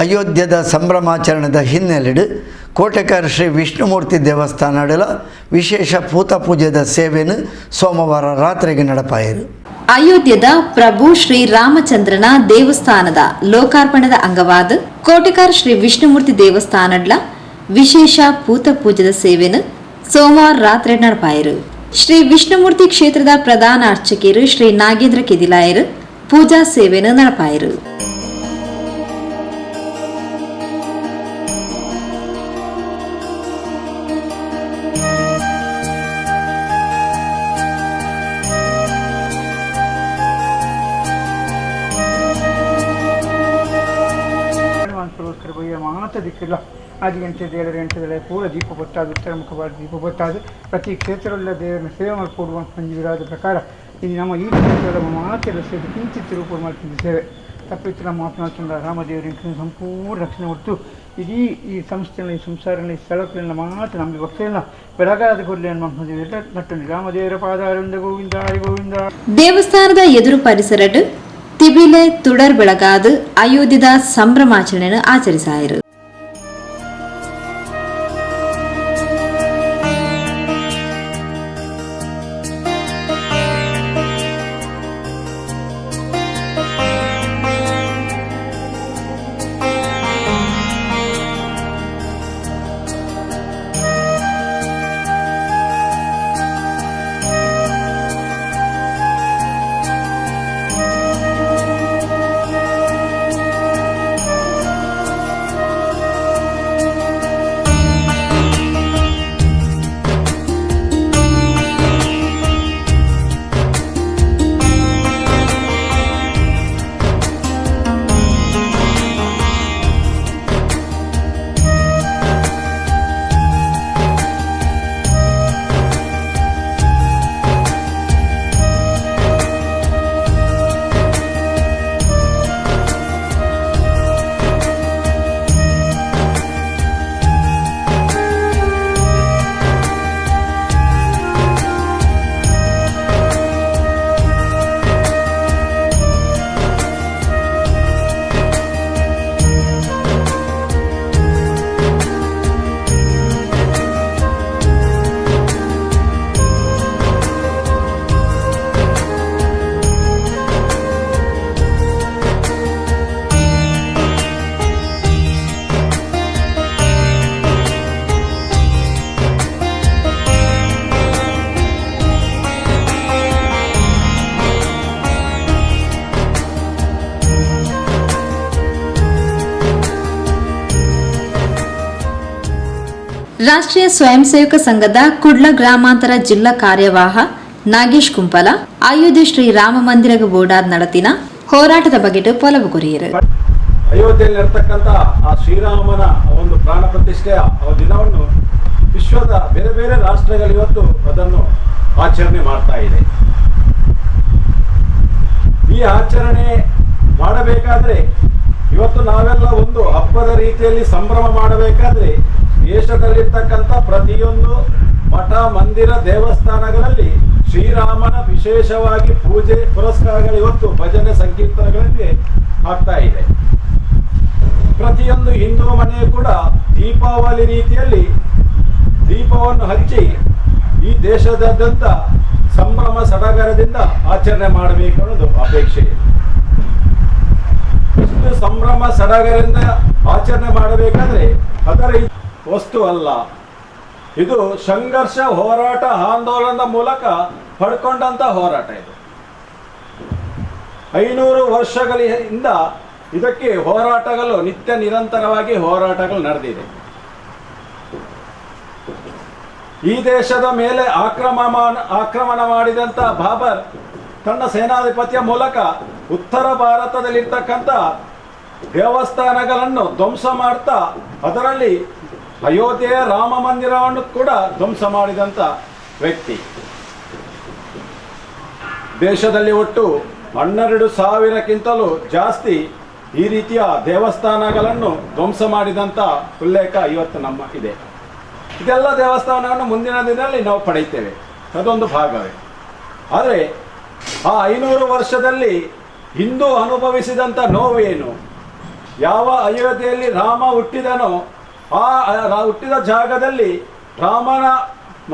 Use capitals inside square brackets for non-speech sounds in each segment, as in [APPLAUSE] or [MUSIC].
ಅಯೋಧ್ಯದ ಸಂಭ್ರಮಾಚರಣೆದ ಹಿನ್ನೆಲೆಡು ಕೋಟೆಕಾರ ಶ್ರೀ ವಿಷ್ಣುಮೂರ್ತಿ ದೇವಸ್ಥಾನಡಲ ವಿಶೇಷ ಪೂತ ಪೂಜೆದ ಸೇವೆಯನ್ನು ಸೋಮವಾರ ರಾತ್ರಿಗೆ ನಡಪಾಯಿರು. ಅಯೋಧ್ಯದ ಪ್ರಭು ಶ್ರೀ ರಾಮಚಂದ್ರನ ದೇವಸ್ಥಾನದ ಲೋಕಾರ್ಪಣದ ಅಂಗವಾದ ಕೋಟೆಕಾರ ಶ್ರೀ ವಿಷ್ಣುಮೂರ್ತಿ ದೇವಸ್ಥಾನಡ್ಲ ವಿಶೇಷ ಪೂತ ಪೂಜದ ಸೇವೆಯನ್ನು ಸೋಮವಾರ ರಾತ್ರಿ ನಡಪಾಯರು. ಶ್ರೀ ವಿಷ್ಣುಮೂರ್ತಿ ಕ್ಷೇತ್ರದ ಪ್ರಧಾನ ಅರ್ಚಕಿಯರು ಶ್ರೀ ನಾಗೇಂದ್ರ ಕೆದಿಲಾಯರು ಪೂಜಾ ಸೇವೆಯನ್ನು ನಡಪಾಯರು. ಮಾತ ದಿಕ್ಕಿಲ್ಲ ಆದಿ ಗಂಟೆ ಏಳು ಗಂಟೆಗಳ ಪೂರ ದೀಪ ಬೊತ್ತಾದು ಉತ್ತರ ಮುಖವಾದ ದೀಪ ಬೊತ್ತಾದು ಪ್ರತಿ ಕ್ಷೇತ್ರವುಳ್ಳ ದೇವರನ್ನು ಸೇವೆ ಮಾಡಿಕೊಡುವ ಪಂಜವಿರಾದ ಪ್ರಕಾರ ಇದು ನಮ್ಮ ಈ ಕ್ಷೇತ್ರದ ಮಾತೆಲ್ಲ ಸೇರಿ ಕಿಂಚಿತ್ ರೂಪ ಮಾಡ್ತಿದ್ದ ಸೇವೆ ತಪ್ಪಿತ್ತು ನಮ್ಮ ಮಾತನಾಡ್ತಂದ ರಾಮದೇವರಿಗೆ ಸಂಪೂರ್ಣ ರಕ್ಷಣೆ ಹೊತ್ತು ಇಡೀ ಈ ಸಂಸ್ಥೆಯಲ್ಲಿ ಈ ಸಂಸಾರದಲ್ಲಿ ಈ ಸ್ಥಳಗಳಲ್ಲಿ ಮಾತು ನಮಗೆ ಭಕ್ತಿಯಲ್ಲ ಬೆಳಗಾದ ಕೊಡಲಿ ಅನ್ನೋ ಮದುವೆ ನಟ್ಟು ರಾಮದೇವರ ಪಾದಾರಿಂದ ಗೋವಿಂದ ಹರಿ ಗೋವಿಂದ ದೇವಸ್ಥಾನದ ಎದುರು ಪರಿಸರಡ್ ತಿಬಿಲೆ ತುಡರ್ ಬೆಳಗಾದು ಅಯೋಧ್ಯದ ಸಂಭ್ರಮಾಚರಣೆಯನ್ನು ಆಚರಿಸಾಯರು ರಾಷ್ಟ್ರೀಯ ಸ್ವಯಂ ಸೇವಕ ಸಂಘದ ಕುಡ್ಲ ಗ್ರಾಮಾಂತರ ಜಿಲ್ಲಾ ಕಾರ್ಯವಾಹ ನಾಗೇಶ್ ಕುಂಪಲ, ಅಯೋಧ್ಯೆ ಶ್ರೀ ರಾಮ ಮಂದಿರ ಬೋರ್ಡಾರ್ ನಡತಿನ ಹೋರಾಟದ ಬಗ್ಗೆ ಪೊಲವು ಕೊರಿಯರು ಅಯೋಧ್ಯೆಯಲ್ಲಿರ್ತಕ್ಕಂಥ ಆ ಶ್ರೀರಾಮನ ಒಂದು ಪ್ರಾಣ ಪ್ರತಿಷ್ಠೆಯ ದಿನವನ್ನು ವಿಶ್ವದ ಬೇರೆ ಬೇರೆ ರಾಷ್ಟ್ರಗಳು ಇವತ್ತು ಅದನ್ನು ಆಚರಣೆ ಮಾಡ್ತಾ ಇದೆ. ಈ ಆಚರಣೆ ಮಾಡಬೇಕಾದ್ರೆ ಇವತ್ತು ನಾವೆಲ್ಲ ಒಂದು ಹಬ್ಬದ ರೀತಿಯಲ್ಲಿ ಸಂಭ್ರಮ ಮಾಡಬೇಕಾದ್ರೆ ದೇಶದಲ್ಲಿರ್ತಕ್ಕಂಥ ಪ್ರತಿಯೊಂದು ಮಠ, ಮಂದಿರ, ದೇವಸ್ಥಾನಗಳಲ್ಲಿ ಶ್ರೀರಾಮನ ವಿಶೇಷವಾಗಿ ಪೂಜೆ, ಪುರಸ್ಕಾರಗಳು ಇವತ್ತು ಭಜನೆ ಸಂಕೀರ್ತನಗಳಲ್ಲಿ ಆಗ್ತಾ ಇದೆ. ಪ್ರತಿಯೊಂದು ಹಿಂದೂ ಮನೆ ಕೂಡ ದೀಪಾವಳಿ ರೀತಿಯಲ್ಲಿ ದೀಪವನ್ನು ಹಚ್ಚಿ ಈ ದೇಶದಾದ್ಯಂತ ಸಂಭ್ರಮ, ಸಡಗರದಿಂದ ಆಚರಣೆ ಮಾಡಬೇಕು ಅನ್ನೋದು ಅಪೇಕ್ಷೆ. ಇಷ್ಟು ಸಂಭ್ರಮ, ಸಡಗರದಿಂದ ಆಚರಣೆ ಮಾಡಬೇಕಾದ್ರೆ ಅದರ ವಸ್ತು ಅಲ್ಲ. ಇದು ಸಂಘರ್ಷ, ಹೋರಾಟ, ಆಂದೋಲನದ ಮೂಲಕ ಪಡ್ಕೊಂಡಂತ ಹೋರಾಟ ಇದು. ಐನೂರು ವರ್ಷಗಳಿಂದ ಇದಕ್ಕೆ ಹೋರಾಟಗಳು ನಿತ್ಯ ನಿರಂತರವಾಗಿ ಹೋರಾಟಗಳು ನಡೆದಿದೆ. ಈ ದೇಶದ ಮೇಲೆ ಆಕ್ರಮ ಆಕ್ರಮಣ ಮಾಡಿದಂತ ಬಾಬರ್ ತನ್ನ ಸೇನಾಧಿಪತಿಯ ಮೂಲಕ ಉತ್ತರ ಭಾರತದಲ್ಲಿರ್ತಕ್ಕಂಥ ದೇವಸ್ಥಾನಗಳನ್ನು ಧ್ವಂಸ ಮಾಡ್ತಾ ಅದರಲ್ಲಿ ಅಯೋಧ್ಯೆಯ ರಾಮ ಮಂದಿರವನ್ನು ಕೂಡ ಧ್ವಂಸ ಮಾಡಿದಂಥ ವ್ಯಕ್ತಿ. ದೇಶದಲ್ಲಿ ಒಟ್ಟು ಹನ್ನೆರಡು ಸಾವಿರಕ್ಕಿಂತಲೂ ಜಾಸ್ತಿ ಈ ರೀತಿಯ ದೇವಸ್ಥಾನಗಳನ್ನು ಧ್ವಂಸ ಮಾಡಿದಂಥ ಉಲ್ಲೇಖ ಇವತ್ತು ನಮ್ಮ ಇದೆ. ಇದೆಲ್ಲ ದೇವಸ್ಥಾನವನ್ನು ಮುಂದಿನ ದಿನದಲ್ಲಿ ನಾವು ಪಡೆಯುತ್ತೇವೆ. ಅದೊಂದು ಭಾಗವೇ. ಆದರೆ ಆ ಐನೂರು ವರ್ಷದಲ್ಲಿ ಹಿಂದೂ ಅನುಭವಿಸಿದಂಥ ನೋವೇನು ಯಾವ ಅಯೋಧ್ಯೆಯಲ್ಲಿ ರಾಮ ಹುಟ್ಟಿದನೋ ಆ ಹುಟ್ಟಿದ ಜಾಗದಲ್ಲಿ ರಾಮನ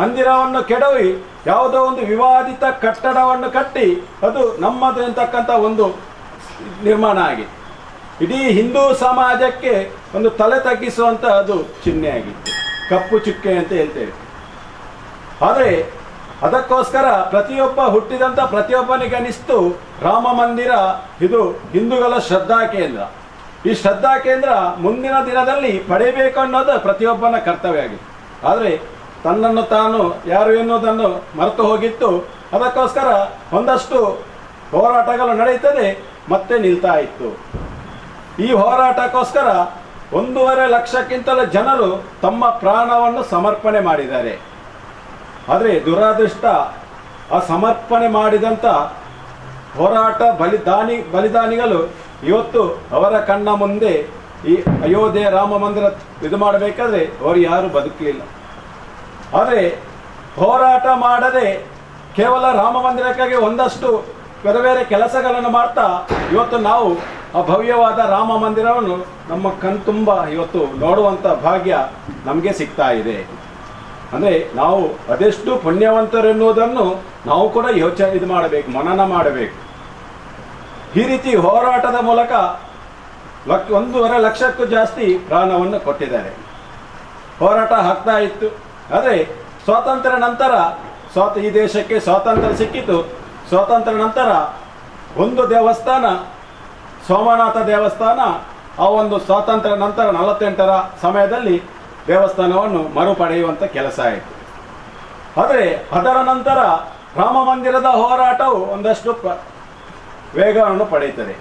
ಮಂದಿರವನ್ನು ಕೆಡವಿ ಯಾವುದೋ ಒಂದು ವಿವಾದಿತ ಕಟ್ಟಡವನ್ನು ಕಟ್ಟಿ ಅದು ನಮ್ಮದು ಎಂತಕ್ಕಂಥ ಒಂದು ನಿರ್ಮಾಣ ಆಗಿದೆ ಇಡೀ ಹಿಂದೂ ಸಮಾಜಕ್ಕೆ ಒಂದು ತಲೆ ತಗ್ಗಿಸುವಂಥ ಅದು ಚಿಹ್ನೆ ಆಗಿತ್ತು. ಕಪ್ಪು ಚುಕ್ಕೆ ಅಂತ ಹೇಳ್ತೇವೆ. ಆದರೆ ಅದಕ್ಕೋಸ್ಕರ ಪ್ರತಿಯೊಬ್ಬ ಹುಟ್ಟಿದಂಥ ಪ್ರತಿಯೊಬ್ಬನಿಗೆ ಅನಿಸ್ತು ರಾಮ ಮಂದಿರ. ಇದು ಹಿಂದೂಗಳ ಶ್ರದ್ಧಾ ಕೇಂದ್ರ. ಈ ಶ್ರದ್ಧಾ ಕೇಂದ್ರ ಮುಂದಿನ ದಿನದಲ್ಲಿ ಪಡೆಯಬೇಕು ಅನ್ನೋದು ಪ್ರತಿಯೊಬ್ಬನ ಕರ್ತವ್ಯ ಆಗಿದೆ. ಆದರೆ ತನ್ನನ್ನು ತಾನು ಯಾರು ಎನ್ನುವುದನ್ನು ಮರೆತು ಹೋಗಿತ್ತು. ಅದಕ್ಕೋಸ್ಕರ ಒಂದಷ್ಟು ಹೋರಾಟಗಳು ನಡೆಯುತ್ತದೆ, ಮತ್ತೆ ನಿಲ್ತಾ ಇತ್ತು. ಈ ಹೋರಾಟಕ್ಕೋಸ್ಕರ ಒಂದೂವರೆ ಲಕ್ಷಕ್ಕಿಂತಲೂ ಜನರು ತಮ್ಮ ಪ್ರಾಣವನ್ನು ಸಮರ್ಪಣೆ ಮಾಡಿದ್ದಾರೆ. ಆದರೆ ದುರಾದೃಷ್ಟ ಆ ಸಮರ್ಪಣೆ ಮಾಡಿದಂಥ ಹೋರಾಟ ಬಲಿದಾನಿ, ಬಲಿದಾನಿಗಳು ಇವತ್ತು ಅವರ ಕಣ್ಣ ಮುಂದೆ ಈ ಅಯೋಧ್ಯೆ ರಾಮ ಮಂದಿರ ಇದು ಮಾಡಬೇಕಾದ್ರೆ ಅವರು ಯಾರು ಬದುಕಲಿಲ್ಲ. ಆದರೆ ಹೋರಾಟ ಮಾಡದೆ ಕೇವಲ ರಾಮ ಮಂದಿರಕ್ಕಾಗಿ ಒಂದಷ್ಟು ಬೇರೆ ಬೇರೆ ಕೆಲಸಗಳನ್ನು ಮಾಡ್ತಾ ಇವತ್ತು ನಾವು ಆ ಭವ್ಯವಾದ ರಾಮ ಮಂದಿರವನ್ನು ನಮ್ಮ ಕಣ್ತುಂಬ ಇವತ್ತು ನೋಡುವಂಥ ಭಾಗ್ಯ ನಮಗೆ ಸಿಗ್ತಾ ಇದೆ. ಅಂದರೆ ನಾವು ಅದೆಷ್ಟು ಪುಣ್ಯವಂತರೆನ್ನುವುದನ್ನು ನಾವು ಕೂಡ ಯೋಚನೆ ಇದು ಮಾಡಬೇಕು, ಮನನ ಮಾಡಬೇಕು. ಈ ರೀತಿ ಹೋರಾಟದ ಮೂಲಕ ಲಕ್ ಒಂದೂವರೆ ಲಕ್ಷಕ್ಕೂ ಜಾಸ್ತಿ ಪ್ರಾಣವನ್ನು ಕೊಟ್ಟಿದ್ದಾರೆ. ಹೋರಾಟ ಹಾಕ್ತಾ ಇತ್ತು. ಆದರೆ ಸ್ವಾತಂತ್ರ್ಯ ನಂತರ ಸ್ವಾತ ಈ ದೇಶಕ್ಕೆ ಸ್ವಾತಂತ್ರ್ಯ ಸಿಕ್ಕಿತು. ಸ್ವಾತಂತ್ರ್ಯ ನಂತರ ಒಂದು ದೇವಸ್ಥಾನ, ಸೋಮನಾಥ ದೇವಸ್ಥಾನ, ಆ ಒಂದು ಸ್ವಾತಂತ್ರ್ಯ ನಂತರ ನಲವತ್ತೆಂಟರ ಸಮಯದಲ್ಲಿ ದೇವಸ್ಥಾನವನ್ನು ಮರುಪಡೆಯುವಂಥ ಕೆಲಸ ಆಯಿತು. ಆದರೆ ಅದರ ನಂತರ ರಾಮ ಮಂದಿರದ ಹೋರಾಟವು ಒಂದಷ್ಟು ವೇಗವನ್ನು ಪಡೆಯುತ್ತದೆ.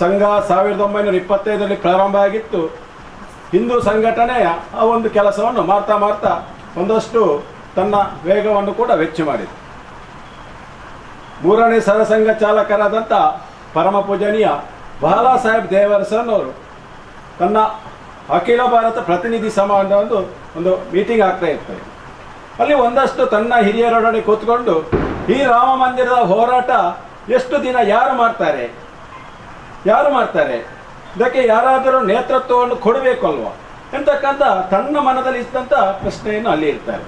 ಸಂಘ ಸಾವಿರದ ಒಂಬೈನೂರ ಇಪ್ಪತ್ತೈದರಲ್ಲಿ ಪ್ರಾರಂಭ ಆಗಿತ್ತು. ಹಿಂದೂ ಸಂಘಟನೆಯ ಆ ಒಂದು ಕೆಲಸವನ್ನು ಮಾಡ್ತಾ ಮಾಡ್ತಾ ಒಂದಷ್ಟು ತನ್ನ ವೇಗವನ್ನು ಕೂಡ ವೆಚ್ಚ ಮಾಡಿದೆ. ಮೂರನೇ ಸರಸಂಘ ಚಾಲಕರಾದಂಥ ಪರಮ ಪೂಜನೀಯ ಬಾಲಾ ಸಾಹೇಬ್ ದೇವರಸನವರು ತನ್ನ ಅಖಿಲ ಭಾರತ ಪ್ರತಿನಿಧಿ ಸಮಾಜ ಒಂದು ಒಂದು ಮೀಟಿಂಗ್ ಆಗ್ತಾ ಇರ್ತದೆ ಅಲ್ಲಿ ಒಂದಷ್ಟು ತನ್ನ ಹಿರಿಯರೊಡನೆ ಕೂತ್ಕೊಂಡು ಈ ರಾಮ ಮಂದಿರದ ಹೋರಾಟ ಎಷ್ಟು ದಿನ ಯಾರು ಮಾಡ್ತಾರೆ? ಯಾರು ಮಾಡ್ತಾರೆ? ಇದಕ್ಕೆ ಯಾರಾದರೂ ನೇತೃತ್ವವನ್ನು ಕೊಡಬೇಕು ಅಲ್ವಾ ಎಂತಕ್ಕಂಥ ತನ್ನ ಮನದಲ್ಲಿ ಇದ್ದಂಥ ಪ್ರಶ್ನೆಯನ್ನು ಅಲ್ಲಿ ಇರ್ತಾರೆ.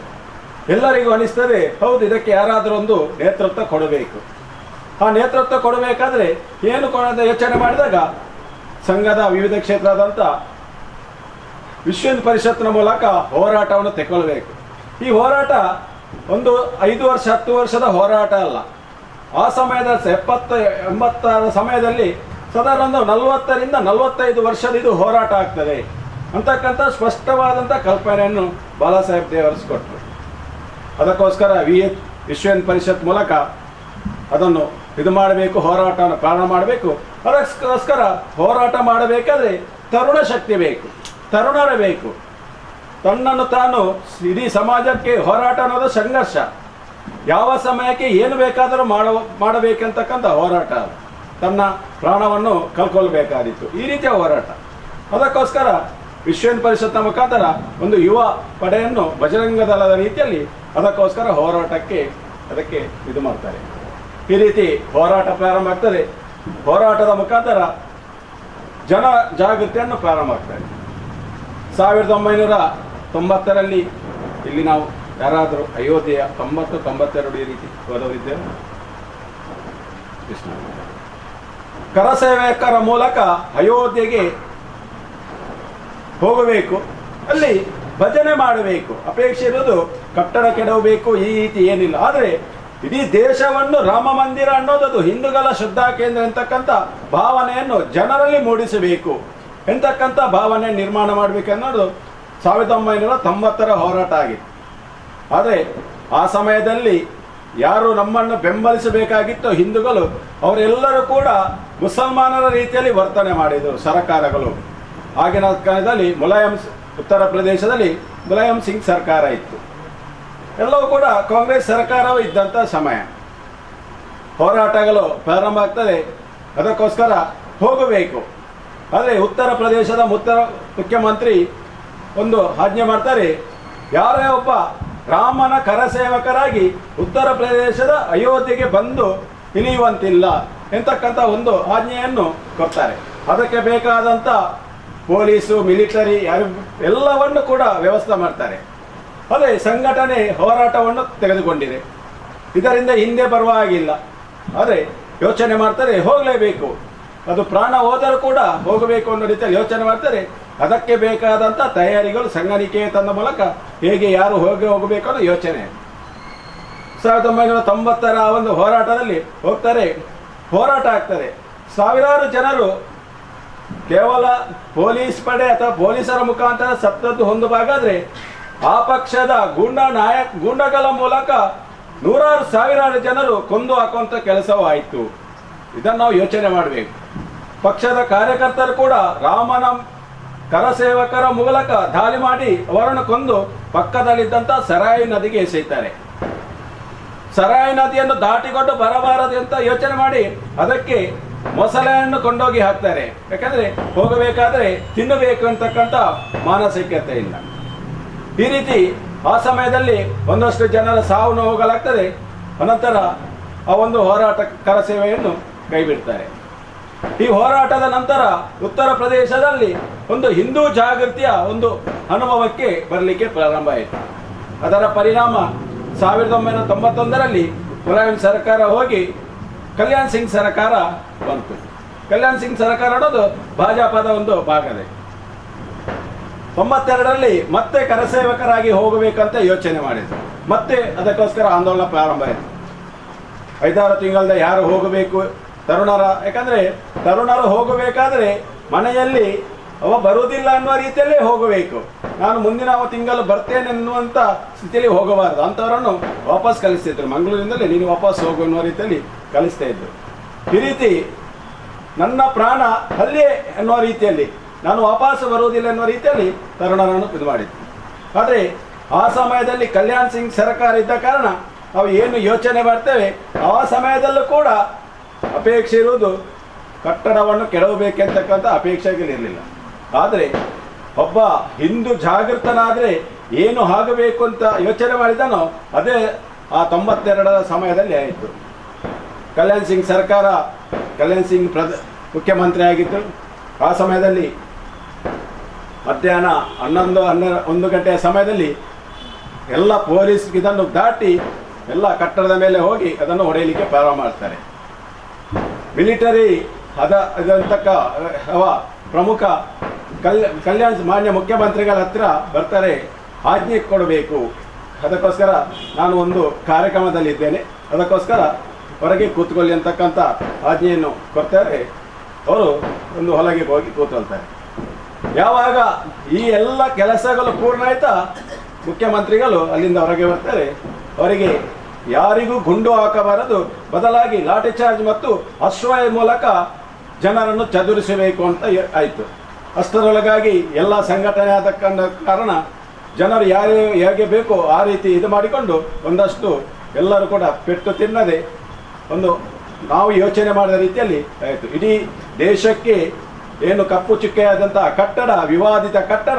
ಎಲ್ಲರಿಗೂ ಅನಿಸ್ತದೆ, ಹೌದು, ಇದಕ್ಕೆ ಯಾರಾದರೂ ಒಂದು ನೇತೃತ್ವ ಕೊಡಬೇಕು. ಆ ನೇತೃತ್ವ ಕೊಡಬೇಕಾದ್ರೆ ಏನು ಕೊಡೋದ ಯೋಚನೆ ಮಾಡಿದಾಗ ಸಂಘದ ವಿವಿಧ ಕ್ಷೇತ್ರದಂಥ ವಿಶ್ವ ಪರಿಷತ್ನ ಮೂಲಕ ಹೋರಾಟವನ್ನು ತೆಗೊಳ್ಬೇಕು ಈ ಹೋರಾಟ ಒಂದು ಐದು ವರ್ಷ, ಹತ್ತು ವರ್ಷದ ಹೋರಾಟ ಅಲ್ಲ. ಆ ಸಮಯದ ಎಪ್ಪತ್ತ, ಎಂಬತ್ತರ ಸಮಯದಲ್ಲಿ ಸಾಧಾರಣ ನಲವತ್ತರಿಂದ ನಲವತ್ತೈದು ವರ್ಷದ ಇದು ಹೋರಾಟ ಆಗ್ತದೆ ಅಂತಕ್ಕಂಥ ಸ್ಪಷ್ಟವಾದಂಥ ಕಲ್ಪನೆಯನ್ನು ಬಾಲಾ ಸಾಹೇಬ್ ಅದಕ್ಕೋಸ್ಕರ ವಿ ಎಚ್ ವಿಶ್ವ ಹಿಂದೂ ಪರಿಷತ್ ಮೂಲಕ ಅದನ್ನು ಇದು ಮಾಡಬೇಕು ಹೋರಾಟವನ್ನು ಪ್ರಾರಂಭ ಮಾಡಬೇಕು. ಅದಕ್ಕೋಸ್ಕರ ಹೋರಾಟ ಮಾಡಬೇಕಾದ್ರೆ ತರುಣ ಶಕ್ತಿ ಬೇಕು, ತರುಣರೇ ಬೇಕು. ತನ್ನನ್ನು ತಾನು ಇಡೀ ಸಮಾಜಕ್ಕೆ ಹೋರಾಟ ಅನ್ನೋದು ಸಂಘರ್ಷ. ಯಾವ ಸಮಯಕ್ಕೆ ಏನು ಬೇಕಾದರೂ ಮಾಡುವ ಮಾಡಬೇಕಂತಕ್ಕಂಥ ಹೋರಾಟ. ತನ್ನ ಪ್ರಾಣವನ್ನು ಕಳ್ಕೊಳ್ಬೇಕಾದಿತ್ತು ಈ ರೀತಿಯ ಹೋರಾಟ. ಅದಕ್ಕೋಸ್ಕರ ವಿಶ್ವ ಪರಿಷತ್ನ ಮುಖಾಂತರ ಒಂದು ಯುವ ಪಡೆಯನ್ನು ಬಜರಂಗ ದಳದ ರೀತಿಯಲ್ಲಿ ಅದಕ್ಕೋಸ್ಕರ ಹೋರಾಟಕ್ಕೆ, ಅದಕ್ಕೆ ಇದು ಮಾಡ್ತಾರೆ. ಈ ರೀತಿ ಹೋರಾಟ ಪ್ರಾರಂಭ ಆಗ್ತದೆ. ಹೋರಾಟದ ಮುಖಾಂತರ ಜನ ಜಾಗೃತಿಯನ್ನು ಪ್ರಾರಂಭ ಆಗ್ತಾರೆ ಸಾವಿರದ ಒಂಬೈನೂರ ತೊಂಬತ್ತರಲ್ಲಿ ಇಲ್ಲಿ ನಾವು ಯಾರಾದರೂ ಅಯೋಧ್ಯೆಯ ತೊಂಬತ್ತು ತೊಂಬತ್ತೆರಡು ಈ ರೀತಿ ಓದೋರಿದ್ದೇವೆ ಕರಸೇವಕರ ಮೂಲಕ ಅಯೋಧ್ಯೆಗೆ ಹೋಗಬೇಕು, ಅಲ್ಲಿ ಭಜನೆ ಮಾಡಬೇಕು. ಅಪೇಕ್ಷೆ ಇರೋದು ಕಟ್ಟಡ ಕೆಡವಬೇಕು, ಈ ರೀತಿ ಏನಿಲ್ಲ. ಆದರೆ ಇಡೀ ದೇಶವನ್ನು ರಾಮ ಮಂದಿರ ಅನ್ನೋದದು ಹಿಂದೂಗಳ ಶ್ರದ್ಧಾ ಕೇಂದ್ರ ಎಂತಕ್ಕಂಥ ಭಾವನೆಯನ್ನು ಜನರಲ್ಲಿ ಮೂಡಿಸಬೇಕು. ಎಂತಕ್ಕಂಥ ಭಾವನೆ ನಿರ್ಮಾಣ ಮಾಡಬೇಕು ಅನ್ನೋದು ಸಾವಿರದ ಒಂಬೈನೂರ ತೊಂಬತ್ತರ ಹೋರಾಟ ಆಗಿತ್ತು ಆದರೆ ಆ ಸಮಯದಲ್ಲಿ ಯಾರು ನಮ್ಮನ್ನು ಬೆಂಬಲಿಸಬೇಕಾಗಿತ್ತು ಹಿಂದೂಗಳು, ಅವರೆಲ್ಲರೂ ಕೂಡ ಮುಸಲ್ಮಾನರ ರೀತಿಯಲ್ಲಿ ವರ್ತನೆ ಮಾಡಿದರು, ಸರ್ಕಾರಗಳು. ಆಗಿನ ಕಾಲದಲ್ಲಿ ಮುಲಾಯಂ ಉತ್ತರ ಪ್ರದೇಶದಲ್ಲಿ ಮುಲಾಯಂ ಸಿಂಗ್ ಸರ್ಕಾರ ಇತ್ತು. ಎಲ್ಲವೂ ಕೂಡ ಕಾಂಗ್ರೆಸ್ ಸರ್ಕಾರವೂ ಇದ್ದಂಥ ಸಮಯ. ಹೋರಾಟಗಳು ಪ್ರಾರಂಭ ಆಗ್ತದೆ, ಅದಕ್ಕೋಸ್ಕರ ಹೋಗಬೇಕು. ಆದರೆ ಉತ್ತರ ಪ್ರದೇಶದ ಮುತ್ತ ಮುಖ್ಯಮಂತ್ರಿ ಒಂದು ಆಜ್ಞೆ ಮಾಡ್ತಾರೆ, ಯಾರೇ ಒಬ್ಬ ರಾಮನ ಕರಸೇವಕರಾಗಿ ಉತ್ತರ ಪ್ರದೇಶದ ಅಯೋಧ್ಯೆಗೆ ಬಂದು ಇಳಿಯುವಂತಿಲ್ಲ ಎಂತಕ್ಕಂಥ ಒಂದು ಆಜ್ಞೆಯನ್ನು ಕೊಡ್ತಾರೆ. ಅದಕ್ಕೆ ಬೇಕಾದಂಥ ಪೊಲೀಸು, ಮಿಲಿಟರಿ ಎಲ್ಲವನ್ನು ಕೂಡ ವ್ಯವಸ್ಥೆ ಮಾಡ್ತಾರೆ. ಅದೇ ಸಂಘಟನೆ ಹೋರಾಟವನ್ನು ತೆಗೆದುಕೊಂಡಿದೆ. ಇದರಿಂದ ಹಿಂದೆ ಬರುವ ಹಾಗಿಲ್ಲ. ಆದರೆ ಯೋಚನೆ ಮಾಡ್ತಾರೆ, ಹೋಗಲೇಬೇಕು. ಅದು ಪ್ರಾಣ ಹೋದರೂ ಕೂಡ ಹೋಗಬೇಕು ಅನ್ನೋ ರೀತಿಯಲ್ಲಿ ಯೋಚನೆ ಮಾಡ್ತಾರೆ. ಅದಕ್ಕೆ ಬೇಕಾದಂಥ ತಯಾರಿಗಳು ಸಂಘನಿಕೇತನ ಮೂಲಕ ಹೇಗೆ ಯಾರು ಹೋಗಿ ಹೋಗಬೇಕು ಅನ್ನೋ ಯೋಚನೆ. ಸಾವಿರದ ಒಂಬೈನೂರ ತೊಂಬತ್ತರ ಒಂದು ಹೋರಾಟದಲ್ಲಿ ಹೋಗ್ತಾರೆ. ಹೋರಾಟ ಆಗ್ತದೆ. ಸಾವಿರಾರು ಜನರು ಕೇವಲ ಪೊಲೀಸ್ ಪಡೆ ಅಥವಾ ಪೊಲೀಸರ ಮುಖಾಂತರ ಸತ್ತದ್ದು ಹೊಂದಬೇಕಾದ್ರೆ ಆ ಪಕ್ಷದ ಗೂಂಡ ನಾಯಕ ಗೂಂಡಗಳ ಮೂಲಕ ನೂರಾರು ಸಾವಿರಾರು ಜನರು ಕೊಂದು ಹಾಕುವಂಥ ಕೆಲಸವೂ ಆಯಿತು ಇದನ್ನು ನಾವು ಯೋಚನೆ ಮಾಡಬೇಕು. ಪಕ್ಷದ ಕಾರ್ಯಕರ್ತರು ಕೂಡ ರಾಮನ ಕರಸೇವಕರ ಮೂಲಕ ದಾಳಿ ಮಾಡಿ ಅವರನ್ನು ಕೊಂದು ಪಕ್ಕದಲ್ಲಿದ್ದಂಥ ಸರಾಯಿ ನದಿಗೆ ಎಸೆಯುತ್ತಾರೆ. ಸರಾಯಿ ನದಿಯನ್ನು ದಾಟಿಕೊಂಡು ಬರಬಾರದು ಅಂತ ಯೋಚನೆ ಮಾಡಿ ಅದಕ್ಕೆ ಮೊಸಳೆಯನ್ನು ಕೊಂಡೋಗಿ ಹಾಕ್ತಾರೆ. ಯಾಕಂದ್ರೆ ಹೋಗಬೇಕಾದ್ರೆ ತಿನ್ನಬೇಕು ಅಂತಕ್ಕಂಥ ಇಲ್ಲ ಈ ರೀತಿ ಆ ಸಮಯದಲ್ಲಿ ಒಂದಷ್ಟು ಜನರ ಸಾವು ನೋವುಗಳಾಗ್ತದೆ. ಅನಂತರ ಆ ಒಂದು ಹೋರಾಟ ಕರಸೇವೆಯನ್ನು ಕೈಬಿಡ್ತಾರೆ. ಈ ಹೋರಾಟದ ನಂತರ ಉತ್ತರ ಪ್ರದೇಶದಲ್ಲಿ ಒಂದು ಹಿಂದೂ ಜಾಗೃತಿಯ ಒಂದು ಅನುಭವಕ್ಕೆ ಬರಲಿಕ್ಕೆ ಪ್ರಾರಂಭ ಆಯಿತು. ಅದರ ಪರಿಣಾಮ ಸಾವಿರದ ಒಂಬೈನೂರ ತೊಂಬತ್ತೊಂದರಲ್ಲಿ ಮುಲಾಯಂ ಸರ್ಕಾರ ಹೋಗಿ ಕಲ್ಯಾಣ್ ಸಿಂಗ್ ಸರ್ಕಾರ ಬಂತು. ಕಲ್ಯಾಣ್ ಸಿಂಗ್ ಸರ್ಕಾರ ಅನ್ನೋದು ಭಾಜಪದ ಒಂದು ಭಾಗದೆ ತೊಂಬತ್ತೆರಡರಲ್ಲಿ ಮತ್ತೆ ಕರಸೇವಕರಾಗಿ ಹೋಗಬೇಕಂತ ಯೋಚನೆ ಮಾಡಿದ್ರು. ಮತ್ತೆ ಅದಕ್ಕೋಸ್ಕರ ಆಂದೋಲನ ಪ್ರಾರಂಭ ಆಯಿತು. ಐದಾರು ತಿಂಗಳದ ಯಾರು ಹೋಗಬೇಕು ತರುಣರ, ಯಾಕಂದರೆ ತರುಣರು ಹೋಗಬೇಕಾದರೆ ಮನೆಯಲ್ಲಿ ಅವ ಬರುವುದಿಲ್ಲ ಅನ್ನುವ ರೀತಿಯಲ್ಲೇ ಹೋಗಬೇಕು. ನಾನು ಮುಂದಿನ ತಿಂಗಳು ಬರ್ತೇನೆ ಅನ್ನುವಂಥ ಸ್ಥಿತಿಯಲ್ಲಿ ಹೋಗಬಾರದು. ಅಂಥವರನ್ನು ವಾಪಸ್ ಕಲಿಸ್ತಿದ್ರು ಮಂಗಳೂರಿನಲ್ಲಿ ನೀನು ವಾಪಸ್ ಹೋಗು ಅನ್ನುವ ರೀತಿಯಲ್ಲಿ ಕಲಿಸ್ತಾ ಇದ್ದರು ಈ ರೀತಿ ನನ್ನ ಪ್ರಾಣ ಅಲ್ಲೇ ಅನ್ನುವ ರೀತಿಯಲ್ಲಿ ನಾನು ವಾಪಸ್ ಬರುವುದಿಲ್ಲ ಅನ್ನುವ ರೀತಿಯಲ್ಲಿ ತರುಣರನ್ನು ಇದು ಮಾಡಿದ್ದು ಆದರೆ ಆ ಸಮಯದಲ್ಲಿ ಕಲ್ಯಾಣ್ ಸಿಂಗ್ ಸರ್ಕಾರ ಇದ್ದ ಕಾರಣ ನಾವು ಏನು ಯೋಚನೆ ಮಾಡ್ತೇವೆ, ಆ ಸಮಯದಲ್ಲೂ ಕೂಡ ಅಪೇಕ್ಷೆ ಇರುವುದು ಕಟ್ಟಡವನ್ನು ಕೆಡವಬೇಕೆಂತಕ್ಕಂಥ ಅಪೇಕ್ಷೆಗಳಿರಲಿಲ್ಲ ಆದರೆ ಒಬ್ಬ ಹಿಂದೂ ಜಾಗೃತನಾದರೆ ಏನು ಆಗಬೇಕು ಅಂತ ಯೋಚನೆ ಮಾಡಿದನೋ ಅದೇ ಆ ತೊಂಬತ್ತೆರಡರ ಸಮಯದಲ್ಲಿ ಆಯಿತು. ಕಲ್ಯಾಣ್ ಸಿಂಗ್ ಸರ್ಕಾರ, ಕಲ್ಯಾಣ್ ಸಿಂಗ್ ಪ್ರಧ ಮುಖ್ಯಮಂತ್ರಿ ಆಗಿತ್ತು. ಆ ಸಮಯದಲ್ಲಿ ಮಧ್ಯಾಹ್ನ ಹನ್ನೊಂದು ಹನ್ನೆರಡು ಒಂದು ಗಂಟೆಯ ಸಮಯದಲ್ಲಿ ಎಲ್ಲ ಪೊಲೀಸ್ ಇದನ್ನು ದಾಟಿ ಎಲ್ಲ ಕಟ್ಟಡದ ಮೇಲೆ ಹೋಗಿ ಅದನ್ನು ಹೊಡೆಯಲಿಕ್ಕೆ ಪ್ರಾರಂಭ ಮಾಡ್ತಾರೆ. ಮಿಲಿಟರಿ ಅದ ಇದಂತಕ್ಕ ಅವ ಪ್ರಮುಖ ಕಲ್, ಕಲ್ಯಾಣ ಮಾನ್ಯ ಮುಖ್ಯಮಂತ್ರಿಗಳ ಹತ್ರ ಬರ್ತಾರೆ, ಆಜ್ಞೆ ಕೊಡಬೇಕು. ಅದಕ್ಕೋಸ್ಕರ ನಾನು ಒಂದು ಕಾರ್ಯಕ್ರಮದಲ್ಲಿದ್ದೇನೆ. ಅದಕ್ಕೋಸ್ಕರ ಹೊರಗೆ ಕೂತ್ಕೊಳ್ಳಿ ಅಂತಕ್ಕಂಥ ಆಜ್ಞೆಯನ್ನು ಕೊಡ್ತಾರೆ. ಅವರು ಒಂದು ಹೊಲಗೆ ಹೋಗಿ ಕೂತ್ಕೊಳ್ತಾರೆ. ಯಾವಾಗ ಈ ಎಲ್ಲ ಕೆಲಸಗಳು ಪೂರ್ಣ ಆಯ್ತಾ, ಮುಖ್ಯಮಂತ್ರಿಗಳು ಅಲ್ಲಿಂದ ಹೊರಗೆ ಬರ್ತಾರೆ. ಅವರಿಗೆ ಯಾರಿಗೂ ಗುಂಡು ಹಾಕಬಾರದು. ಬದಲಾಗಿ ಲಾಠಿ ಚಾರ್ಜ್ ಮತ್ತು ಅಶ್ವಯ ಮೂಲಕ ಜನರನ್ನು ಚದುರಿಸಬೇಕು ಅಂತ ಆಯಿತು. ಅಷ್ಟರೊಳಗಾಗಿ ಎಲ್ಲ ಸಂಘಟನೆ ಆದ ಕಾರಣ- ಕಾರಣ ಜನರು ಯಾರು ಹೇಗೆ ಬೇಕೋ ಆ ರೀತಿ ಇದು ಮಾಡಿಕೊಂಡು ಒಂದಷ್ಟು ಎಲ್ಲರೂ ಕೂಡ ಪೆಟ್ಟು ತಿನ್ನದೆ ಒಂದು ನಾವು ಯೋಚನೆ ಮಾಡಿದ ರೀತಿಯಲ್ಲಿ ಆಯಿತು. ಇಡೀ ದೇಶಕ್ಕೆ ಏನು ಕಪ್ಪು ಚುಕ್ಕೆಯಾದಂತಹ ಕಟ್ಟಡ, ವಿವಾದಿತ ಕಟ್ಟಡ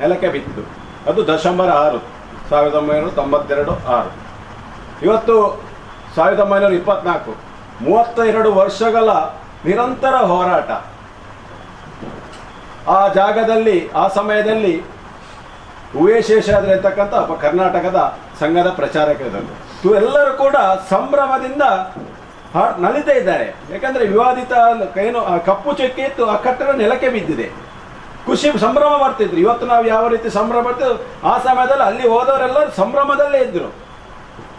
ನೆಲಕ್ಕೆ ಬಿತ್ತು. ಅದು ದಸಂಬರ್ ಆರು, ಸಾವಿರದ ಒಂಬೈನೂರ ತೊಂಬತ್ತೆರಡು ಆರು. ಇವತ್ತು ಸಾವಿರದ ಒಂಬೈನೂರ ಇಪ್ಪತ್ನಾಲ್ಕು ಮೂವತ್ತ ಎರಡು ವರ್ಷಗಳ ನಿರಂತರ ಹೋರಾಟ. ಆ ಜಾಗದಲ್ಲಿ, ಆ ಸಮಯದಲ್ಲಿ ಉವೇಶೇಷಾದ್ರಿ ಅಂತಕ್ಕಂಥ ಒಬ್ಬ ಕರ್ನಾಟಕದ ಸಂಘದ ಪ್ರಚಾರಕರು ಎಲ್ಲರೂ ಕೂಡ ಸಂಭ್ರಮದಿಂದ ನಲಿತಾ ಇದ್ದಾರೆ. ಯಾಕಂದ್ರೆ ವಿವಾದಿತ ಏನು ಕಪ್ಪು ಚುಕ್ಕೆ ಇತ್ತು, ಆ ಕಟ್ಟಡ ನೆಲಕ್ಕೆ ಬಿದ್ದಿದೆ. ಖುಷಿ, ಸಂಭ್ರಮ ಮಾಡ್ತಿದ್ರು ಇವತ್ತು ನಾವು ಯಾವ ರೀತಿ ಸಂಭ್ರಮ ಮಾಡ್ತೀವಿ ಆ ಸಮಯದಲ್ಲಿ ಅಲ್ಲಿ ಹೋದವರೆಲ್ಲರೂ ಸಂಭ್ರಮದಲ್ಲೇ ಇದ್ರು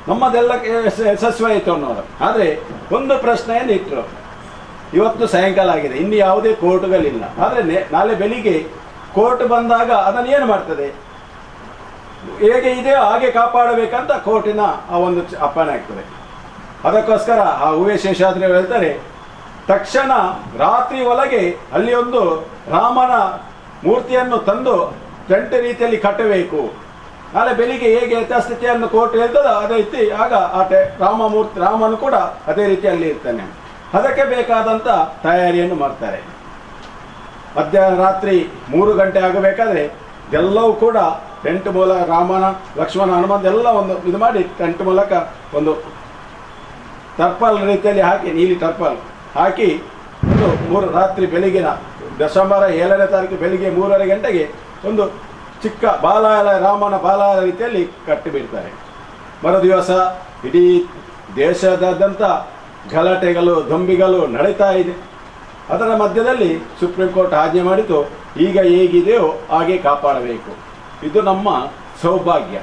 ನಮ್ಮದೆಲ್ಲ ಯಶ- ಯಶಸ್ವಿ ಆಯಿತು ಅನ್ನೋರು. ಆದರೆ, ಒಂದು ಪ್ರಶ್ನೆಯನ್ನು ಇಟ್ಟರು ಇವತ್ತು ಸಾಯಂಕಾಲ ಆಗಿದೆ. ಇನ್ನು ಯಾವುದೇ ಕೋರ್ಟ್ಗಳಿಲ್ಲ. ಆದರೆ ನಾಳೆ ಬೆಳಿಗ್ಗೆ ಕೋರ್ಟ್ ಬಂದಾಗ ಅದನ್ನು ಏನು ಮಾಡ್ತದೆ? ಹೇಗೆ ಇದೆಯೋ ಹಾಗೆ ಕಾಪಾಡಬೇಕಂತ ಕೋರ್ಟಿನ ಆ ಒಂದು ಅಪ್ಪಣೆ ಆಗ್ತದೆ. ಅದಕ್ಕೋಸ್ಕರ ಆ ಹೂವೆ ಶೇಷಾದ್ರಿ ಹೇಳ್ತಾರೆ, ತಕ್ಷಣ ರಾತ್ರಿ ಒಳಗೆ ಅಲ್ಲಿ ಒಂದು ರಾಮನ ಮೂರ್ತಿಯನ್ನು ತಂದು ಗಂಟೆ ರೀತಿಯಲ್ಲಿ ಕಟ್ಟಬೇಕು. ನಾಳೆ ಬೆಳಿಗ್ಗೆ ಹೇಗೆ ಯಥಾಸ್ಥಿತಿಯನ್ನು ಕೋರ್ಟ್ ಹೇಳ್ತದೋ ಅದೇ ರೀತಿ ಆಗ ಆ ಟೆ ರಾಮ ಮೂರ್ತಿ ರಾಮನು ಕೂಡ ಅದೇ ರೀತಿಯಲ್ಲಿ ಇರ್ತಾನೆ. ಅದಕ್ಕೆ ಬೇಕಾದಂಥ ತಯಾರಿಯನ್ನು ಮಾಡ್ತಾರೆ. ಮಧ್ಯಾಹ್ನ ರಾತ್ರಿ ಮೂರು ಗಂಟೆ ಆಗಬೇಕಾದ್ರೆ ಎಲ್ಲವೂ ಕೂಡ ಟೆಂಟ್ ಮೂಲಕ ರಾಮನ, ಲಕ್ಷ್ಮಣ, ಹನುಮಂತ ಎಲ್ಲ ಒಂದು ಇದು ಮಾಡಿ ಟೆಂಟ್ ಮೂಲಕ ಒಂದು ಟರ್ಪಲ್ ರೀತಿಯಲ್ಲಿ ಹಾಕಿ, ನೀಲಿ ಟರ್ಪಲ್ ಹಾಕಿ ಒಂದು ಒಂದು ಮೂರು ರಾತ್ರಿ ಬೆಳಿಗಿನ ಡಿಸೆಂಬರ್ ಏಳನೇ ತಾರೀಕು ಬೆಳಿಗ್ಗೆ ಮೂರುವರೆ ಗಂಟೆಗೆ ಒಂದು ಚಿಕ್ಕ ಬಾಲಾಯಲ, ರಾಮನ ಬಾಲಾಯಲ ರೀತಿಯಲ್ಲಿ ಕಟ್ಟಿಬಿಡ್ತಾರೆ. ಮರು ದಿವಸ ಇಡೀ ದೇಶದಾದ್ಯಂತ ಗಲಾಟೆಗಳು, ದೊಂಬಿಗಳು ನಡೀತಾ ಇದೆ. ಅದರ ಮಧ್ಯದಲ್ಲಿ ಸುಪ್ರೀಂ ಕೋರ್ಟ್ ಆಜ್ಞೆ ಮಾಡಿತು, ಈಗ ಹೇಗಿದೆಯೋ ಹಾಗೆ ಕಾಪಾಡಬೇಕು. ಇದು ನಮ್ಮ ಸೌಭಾಗ್ಯ.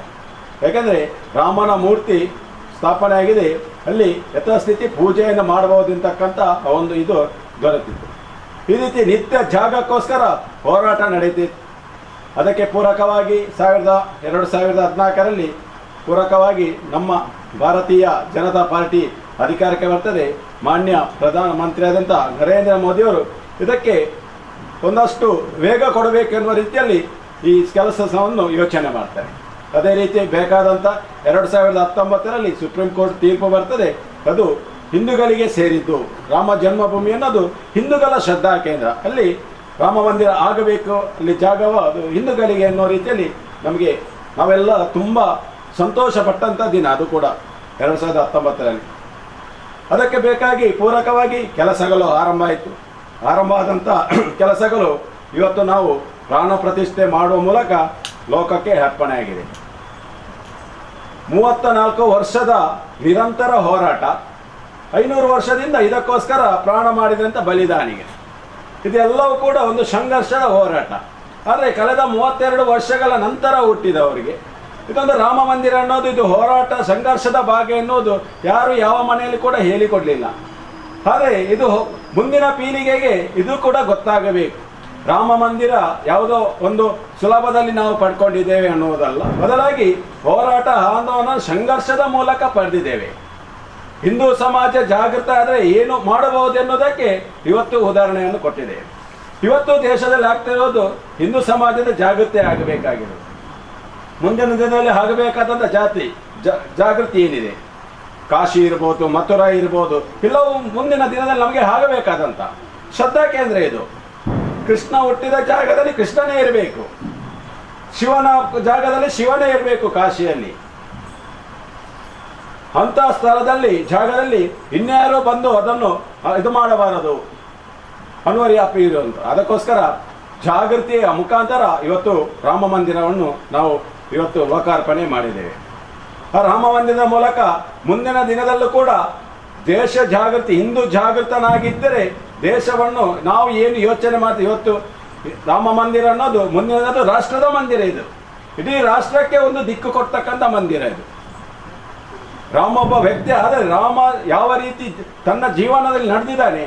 ಯಾಕಂದರೆ ರಾಮನ ಮೂರ್ತಿ ಸ್ಥಾಪನೆ ಆಗಿದೆ, ಅಲ್ಲಿ ಯಥಾಸ್ಥಿತಿ ಪೂಜೆಯನ್ನು ಮಾಡಬಹುದು ಅಂತಕ್ಕಂಥ ಒಂದು ಇದು ದೊರೆತಿತ್ತು. ಈ ರೀತಿ ನಿತ್ಯ ಜಾಗಕ್ಕೋಸ್ಕರ ಹೋರಾಟ ನಡೀತಿತ್ತು. ಅದಕ್ಕೆ ಪೂರಕವಾಗಿ ಸಾವಿರದ ಎರಡು ಸಾವಿರದ ಹದಿನಾಲ್ಕರಲ್ಲಿ ಪೂರಕವಾಗಿ ನಮ್ಮ ಭಾರತೀಯ ಜನತಾ ಪಾರ್ಟಿ ಅಧಿಕಾರಕ್ಕೆ ಬರ್ತದೆ. ಮಾನ್ಯ ಪ್ರಧಾನಮಂತ್ರಿಯಾದಂಥ ನರೇಂದ್ರ ಮೋದಿಯವರು ಇದಕ್ಕೆ ಒಂದಷ್ಟು ವೇಗ ಕೊಡಬೇಕೆನ್ನುವ ರೀತಿಯಲ್ಲಿ ಈ ಕೆಲಸವನ್ನು ಯೋಚನೆ ಮಾಡ್ತಾರೆ. ಅದೇ ರೀತಿ ಬೇಕಾದಂಥ ಎರಡು ಸಾವಿರದ ಹತ್ತೊಂಬತ್ತರಲ್ಲಿ ಸುಪ್ರೀಂ ಕೋರ್ಟ್ ತೀರ್ಪು ಬರ್ತದೆ. ಅದು ಹಿಂದೂಗಳಿಗೆ ಸೇರಿದ್ದು, ರಾಮ ಜನ್ಮಭೂಮಿ ಅನ್ನೋದು ಹಿಂದೂಗಳ ಶ್ರದ್ಧಾ ಕೇಂದ್ರ. ಅಲ್ಲಿ ರಾಮ ಮಂದಿರ ಆಗಬೇಕು, ಅಲ್ಲಿ ಜಾಗವ, ಅದು ಹಿಂದೂಗಳಿಗೆ ಅನ್ನೋ ರೀತಿಯಲ್ಲಿ ನಮಗೆ ನಾವೆಲ್ಲ ತುಂಬ ಸಂತೋಷ ಪಟ್ಟಂಥ ದಿನ ಅದು ಕೂಡ, ಎರಡು ಸಾವಿರದ ಹತ್ತೊಂಬತ್ತರಲ್ಲಿ. ಅದಕ್ಕೆ ಬೇಕಾಗಿ ಪೂರಕವಾಗಿ ಕೆಲಸಗಳು ಆರಂಭ ಆಯಿತು. ಆರಂಭ ಆದಂಥ [CLEARS THROAT] ಕೆಲಸಗಳು ಇವತ್ತು ನಾವು ಪ್ರಾಣ ಪ್ರತಿಷ್ಠೆ ಮಾಡುವ ಮೂಲಕ ಲೋಕಕ್ಕೆ ಅರ್ಪಣೆಯಾಗಿದೆ ಮೂವತ್ತ ನಾಲ್ಕು ವರ್ಷದ ನಿರಂತರ ಹೋರಾಟ, ಐನೂರು ವರ್ಷದಿಂದ ಇದಕ್ಕೋಸ್ಕರ ಪ್ರಾಣ ಮಾಡಿದಂಥ ಬಲಿದಾನಿಗೆ. ಇದೆಲ್ಲವೂ ಕೂಡ ಒಂದು ಸಂಘರ್ಷದ ಹೋರಾಟ. ಆದರೆ ಕಳೆದ ಮೂವತ್ತೆರಡು ವರ್ಷಗಳ ನಂತರ ಹುಟ್ಟಿದವರಿಗೆ, ಇದೊಂದು ರಾಮ ಮಂದಿರ ಅನ್ನೋದು, ಇದು ಹೋರಾಟ ಸಂಘರ್ಷದ ಭಾಗ ಎನ್ನುವುದು ಯಾರು ಯಾವ ಮನೆಯಲ್ಲಿ ಕೂಡ ಹೇಳಿಕೊಡಲಿಲ್ಲ. ಆದರೆ ಇದು ಮುಂದಿನ ಪೀಳಿಗೆಗೆ ಇದು ಕೂಡ ಗೊತ್ತಾಗಬೇಕು. ರಾಮ ಮಂದಿರ ಯಾವುದೋ ಒಂದು ಸುಲಭದಲ್ಲಿ ನಾವು ಪಡ್ಕೊಂಡಿದ್ದೇವೆ ಅನ್ನುವುದಲ್ಲ ಬದಲಾಗಿ ಹೋರಾಟ, ಆಂದೋಲನ, ಸಂಘರ್ಷದ ಮೂಲಕ ಪಡೆದಿದ್ದೇವೆ. ಹಿಂದೂ ಸಮಾಜ ಜಾಗೃತ ಆದರೆ ಏನು ಮಾಡಬಹುದು ಎನ್ನುವುದಕ್ಕೆ ಇವತ್ತು ಉದಾಹರಣೆಯನ್ನು ಕೊಟ್ಟಿದೆ. ಇವತ್ತು ದೇಶದಲ್ಲಿ ಆಗ್ತಿರೋದು ಹಿಂದೂ ಸಮಾಜದ ಜಾಗೃತಿ ಆಗಬೇಕಾಗಿದೆ ಮುಂದಿನ ದಿನದಲ್ಲಿ ಆಗಬೇಕಾದಂಥ ಜಾತಿ ಜಾಗೃತಿ ಏನಿದೆ? ಕಾಶಿ ಇರ್ಬೋದು, ಮಥುರಾ ಇರ್ಬೋದು, ಇಲ್ಲವೂ ಮುಂದಿನ ದಿನದಲ್ಲಿ ನಮಗೆ ಆಗಬೇಕಾದಂಥ ಶ್ರದ್ಧಾ ಕೇಂದ್ರ ಇದು. ಕೃಷ್ಣ ಹುಟ್ಟಿದ ಜಾಗದಲ್ಲಿ ಕೃಷ್ಣನೇ ಇರಬೇಕು. ಶಿವನ ಜಾಗದಲ್ಲಿ ಶಿವನೇ ಇರಬೇಕು ಕಾಶಿಯಲ್ಲಿ. ಅಂಥ ಸ್ಥಳದಲ್ಲಿ, ಜಾಗದಲ್ಲಿ ಇನ್ಯಾರೋ ಬಂದು ಅದನ್ನು ಇದು ಮಾಡಬಾರದು. ಅನ್ವರ್ಯಾಪಿ ಅಂತ. ಅದಕ್ಕೋಸ್ಕರ ಜಾಗೃತಿಯ ಮುಖಾಂತರ ಇವತ್ತು ರಾಮ ಮಂದಿರವನ್ನು ನಾವು ಇವತ್ತು ಲೋಕಾರ್ಪಣೆ ಮಾಡಿದ್ದೇವೆ. ಆ ರಾಮ ಮಂದಿರದ ಮೂಲಕ ಮುಂದಿನ ದಿನದಲ್ಲೂ ಕೂಡ ದೇಶ ಜಾಗೃತಿ, ಹಿಂದೂ ಜಾಗೃತನಾಗಿದ್ದರೆ ದೇಶವನ್ನು ನಾವು ಏನು ಯೋಚನೆ ಮಾಡ್ತೀವಿ? ಇವತ್ತು ರಾಮ ಮಂದಿರ ಅನ್ನೋದು ಮುಂದಿನದು ರಾಷ್ಟ್ರದ ಮಂದಿರ ಇದು. ಇಡೀ ರಾಷ್ಟ್ರಕ್ಕೆ ಒಂದು ದಿಕ್ಕು ಕೊಡ್ತಕ್ಕಂಥ ಮಂದಿರ ಇದು. ರಾಮ ಒಬ್ಬ ವ್ಯಕ್ತಿ, ಆದರೆ ರಾಮ ಯಾವ ರೀತಿ ತನ್ನ ಜೀವನದಲ್ಲಿ ನಡೆದಿದ್ದಾನೆ,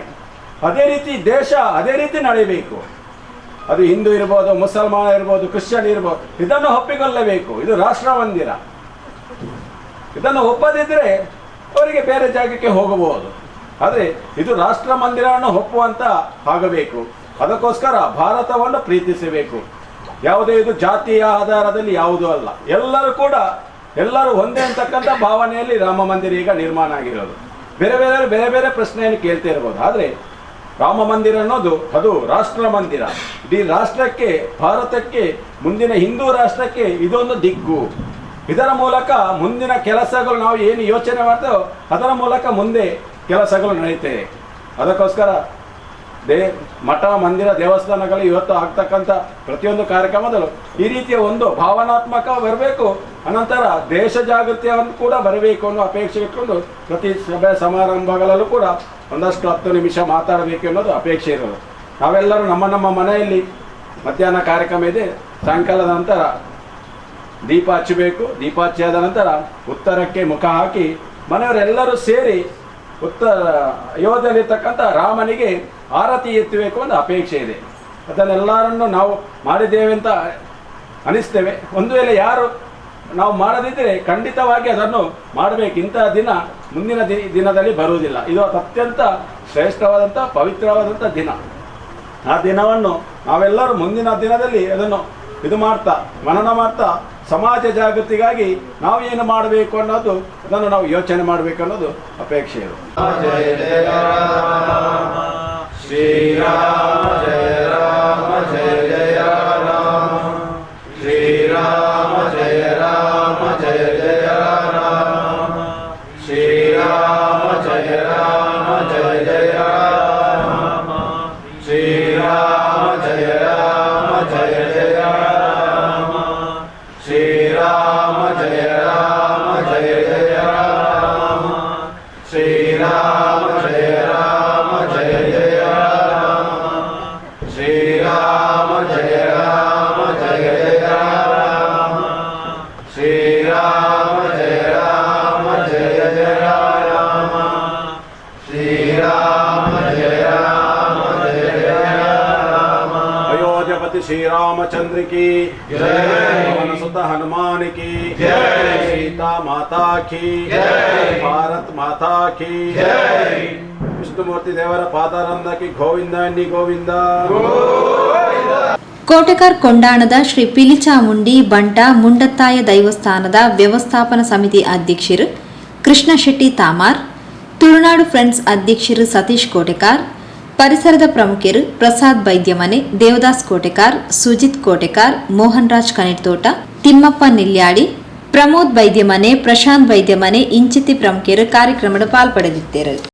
ಅದೇ ರೀತಿ ದೇಶ ಅದೇ ರೀತಿ ನಡೆಯಬೇಕು. ಅದು ಹಿಂದೂ ಇರ್ಬೋದು, ಮುಸಲ್ಮಾನ ಇರ್ಬೋದು, ಕ್ರಿಶ್ಚಿಯನ್ ಇರ್ಬೋದು, ಇದನ್ನು ಒಪ್ಪಿಕೊಳ್ಳಬೇಕು. ಇದು ರಾಷ್ಟ್ರ ಮಂದಿರ. ಇದನ್ನು ಒಪ್ಪದಿದ್ದರೆ ಅವರಿಗೆ ಬೇರೆ ಜಾಗಕ್ಕೆ ಹೋಗಬಹುದು. ಆದರೆ ಇದು ರಾಷ್ಟ್ರ ಮಂದಿರವನ್ನು ಒಪ್ಪುವಂತ ಆಗಬೇಕು. ಅದಕ್ಕೋಸ್ಕರ ಭಾರತವನ್ನು ಪ್ರೀತಿಸಬೇಕು. ಯಾವುದೇ ಇದು ಜಾತಿಯ ಆಧಾರದಲ್ಲಿ ಯಾವುದೂ ಅಲ್ಲ. ಎಲ್ಲರೂ ಕೂಡ ಎಲ್ಲರೂ ಒಂದೇ ಅಂತಕ್ಕಂಥ ಭಾವನೆಯಲ್ಲಿ ರಾಮ ಮಂದಿರ ಈಗ ನಿರ್ಮಾಣ ಆಗಿರೋದು. ಬೇರೆ ಬೇರೆ ಬೇರೆ ಬೇರೆ ಪ್ರಶ್ನೆಯನ್ನು ಕೇಳ್ತಾ ಇರ್ಬೋದು. ಆದರೆ ರಾಮ ಮಂದಿರ ಅನ್ನೋದು, ಅದು ರಾಷ್ಟ್ರ ಮಂದಿರ. ಇಡೀ ರಾಷ್ಟ್ರಕ್ಕೆ, ಭಾರತಕ್ಕೆ, ಮುಂದಿನ ಹಿಂದೂ ರಾಷ್ಟ್ರಕ್ಕೆ ಇದೊಂದು ದಿಕ್ಕು. ಇದರ ಮೂಲಕ ಮುಂದಿನ ಕೆಲಸಗಳು ನಾವು ಏನು ಯೋಚನೆ ಮಾಡ್ತೇವೋ ಅದರ ಮೂಲಕ ಮುಂದೆ ಕೆಲಸಗಳು ನಡೀತೇವೆ ಅದಕ್ಕೋಸ್ಕರ ದೇ ಮಠ, ಮಂದಿರ ದೇವಸ್ಥಾನಗಳು ಇವತ್ತು ಆಗ್ತಕ್ಕಂಥ ಪ್ರತಿಯೊಂದು ಕಾರ್ಯಕ್ರಮದಲ್ಲೂ ಈ ರೀತಿಯ ಒಂದು ಭಾವನಾತ್ಮಕ ಬರಬೇಕು. ಅನಂತರ ದೇಶ ಜಾಗೃತಿಯನ್ನು ಕೂಡ ಬರಬೇಕು ಅನ್ನೋ ಅಪೇಕ್ಷೆ ಇಟ್ಕೊಂಡು ಪ್ರತಿ ಸಭೆ ಸಮಾರಂಭಗಳಲ್ಲೂ ಕೂಡ ಒಂದಷ್ಟು ಹತ್ತು ನಿಮಿಷ ಮಾತಾಡಬೇಕು ಅನ್ನೋದು ಅಪೇಕ್ಷೆ ಇರೋದು. ನಾವೆಲ್ಲರೂ ನಮ್ಮ ನಮ್ಮ ಮನೆಯಲ್ಲಿ ಮಧ್ಯಾಹ್ನ ಕಾರ್ಯಕ್ರಮ ಇದೆ. ಸಾಯಂಕಾಲದ ನಂತರ ದೀಪ ಹಚ್ಚಬೇಕು. ದೀಪ ಹಚ್ಚಿದ ನಂತರ ಉತ್ತರಕ್ಕೆ ಮುಖ ಹಾಕಿ ಮನೆಯವರೆಲ್ಲರೂ ಸೇರಿ ಉತ್ತರ ಅಯೋಧ್ಯೆಯಲ್ಲಿರ್ತಕ್ಕಂಥ ರಾಮನಿಗೆ ಆರತಿ ಎತ್ತಬೇಕು ಒಂದು ಅಪೇಕ್ಷೆ ಇದೆ. ಅದನ್ನೆಲ್ಲರನ್ನು ನಾವು ಮಾಡಿದ್ದೇವೆ ಅಂತ ಅನಿಸ್ತೇವೆ. ಒಂದು ವೇಳೆ ಯಾರು ನಾವು ಮಾಡದಿದ್ದರೆ ಖಂಡಿತವಾಗಿ ಅದನ್ನು ಮಾಡಬೇಕು. ಇಂತಹ ದಿನ ಮುಂದಿನ ದಿ- ದಿನದಲ್ಲಿ ಬರುವುದಿಲ್ಲ. ಇದು ಅತ್ಯಂತ ಶ್ರೇಷ್ಠವಾದಂಥ, ಪವಿತ್ರವಾದಂಥ ದಿನ. ಆ ದಿನವನ್ನು ನಾವೆಲ್ಲರೂ ಮುಂದಿನ ದಿನದಲ್ಲಿ ಅದನ್ನು ಇದು ಮಾಡ್ತಾ, ಮನನ ಮಾಡ್ತಾ ಸಮಾಜ ಜಾಗೃತಿಗಾಗಿ ನಾವು ಏನು ಮಾಡಬೇಕು ಅನ್ನೋದು ಅದನ್ನು ನಾವು ಯೋಚನೆ ಮಾಡಬೇಕು ಅನ್ನೋದು ಅಪೇಕ್ಷೆ ಶ್ರೀರಾಮ ಜಯ की पवन सुत हनुमान की सीता माता की ಭಾರತ್ ಮಾತಾ ಕಿ ವಿಷ್ಣುಮೂರ್ತಿ ದೇವರ ಪಾದಾರಂದಕ್ಕೆ ಗೋವಿಂದ ಎನ್ನಿ ಗೋವಿಂದ ಕೋಟೆಕಾರ್ ಕೊಂಡಾಣದ ಶ್ರೀ ಪಿಲಿಚಾಮುಂಡಿ ಬಂಟ ಮುಂಡತ್ತಾಯ ದೈವಸ್ಥಾನದ ವ್ಯವಸ್ಥಾಪನಾ ಸಮಿತಿ ಅಧ್ಯಕ್ಷರು ಕೃಷ್ಣ ಶೆಟ್ಟಿ ತಾಮಾರ್ ತುಳುನಾಡು ಫ್ರೆಂಡ್ಸ್ ಅಧ್ಯಕ್ಷರು ಸತೀಶ್ ಕೋಟೆಕಾರ್ ಪರಿಸರದ ಪ್ರಮುಖರು ಪ್ರಸಾದ್ ಬೈದ್ಯಮನೆ, ದೇವದಾಸ್ ಕೋಟೆಕಾರ್, ಸುಜಿತ್ ಕೋಟೆಕಾರ್ ಮೋಹನ್ ರಾಜ್ ಕನೆಟ್ತೋಟ ತಿಮ್ಮಪ್ಪ ನಿಲ್ಯಾಡಿ, ಪ್ರಮೋದ್ ಬೈದ್ಯಮನೆ, ಪ್ರಶಾಂತ್ ಬೈದ್ಯಮನೆ, ಇಂಚಿತಿ ಪ್ರಮುಖರು ಕಾರ್ಯಕ್ರಮದ ಪಾಲ್ಪಡೆದಿದ್ದರು.